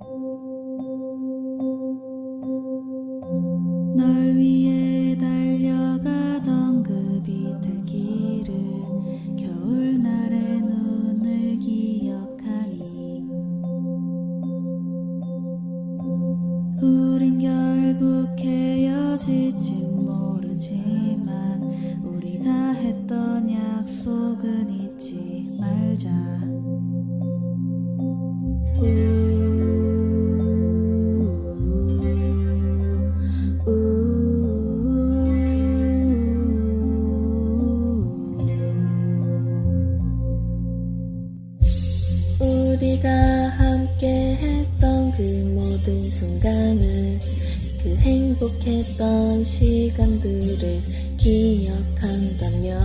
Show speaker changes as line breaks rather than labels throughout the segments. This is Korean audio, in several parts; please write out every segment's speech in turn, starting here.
그 헤어질진 모르지만 우리가 약
우리가 함께 했던 그 모든 순간을 그 행복했던 시간들을 기억한다면.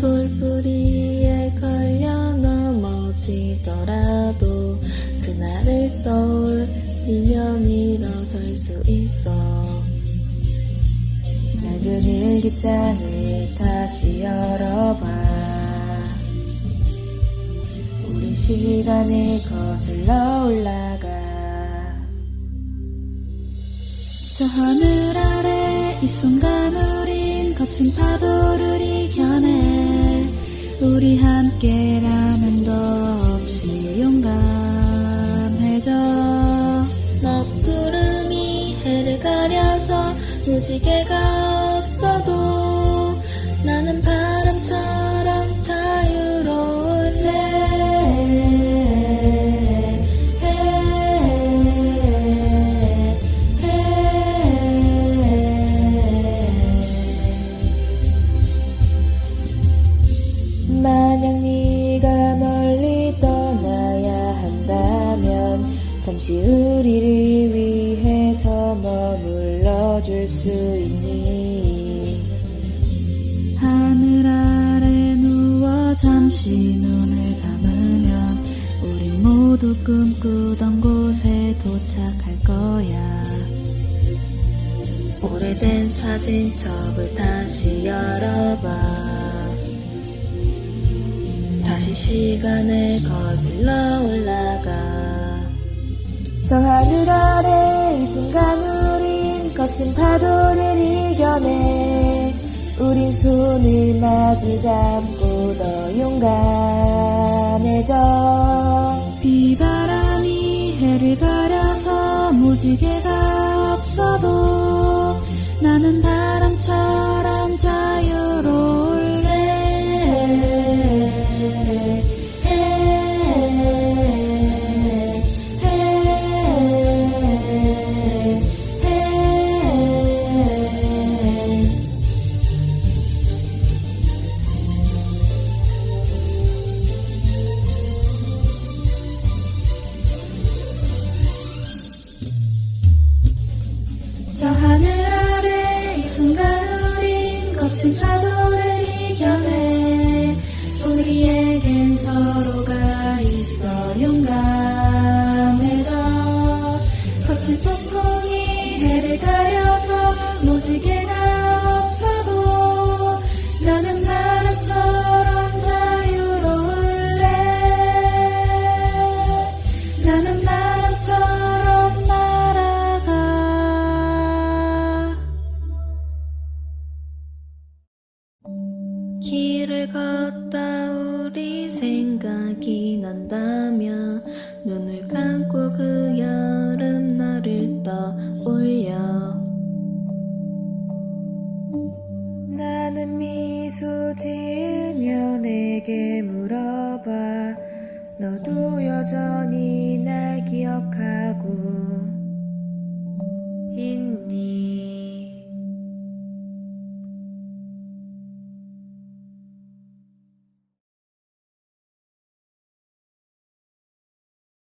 돌부리에 걸려 넘어지더라도 그날을 떠올리면 일어설 수 있어.
작은 일기장을 다시 열어봐 시간을 거슬러 올라가. 저 하늘 아래 이 순간 우린 거친 파도를 이겨내. 우리 함께라면 더 없이 용감해져.
먹구름이 해를 가려서 무지개가 없어도 나는 바람처럼
잠시 우리를 위해서 머물러 줄 수 있니? 하늘 아래 누워 잠시 눈을 감으면 우린 모두 꿈꾸던 곳에 도착할 거야.
오래된 사진첩을 다시 열어봐. 다시 시간을 거슬러 올라가
저 하늘 아래 이 순간 우린 거친 파도를 이겨내. 우린 손을 마주 잡고 더 용감해져. 비바람이 해를 가려서 무지개가 없어도 나는 바람처럼 자유로울래 거친 파도를 이겨내. 우리에겐 서로가 있어 용감해져. 거친 소풍이 해를 가려서 무지개가 없어도 나는 바람처럼
생각이 난다면 눈을 감고 그 여름 날을 떠올려.
나는 미소 지으며 내게 물어봐. 너도 여전히 날 기억하고 있니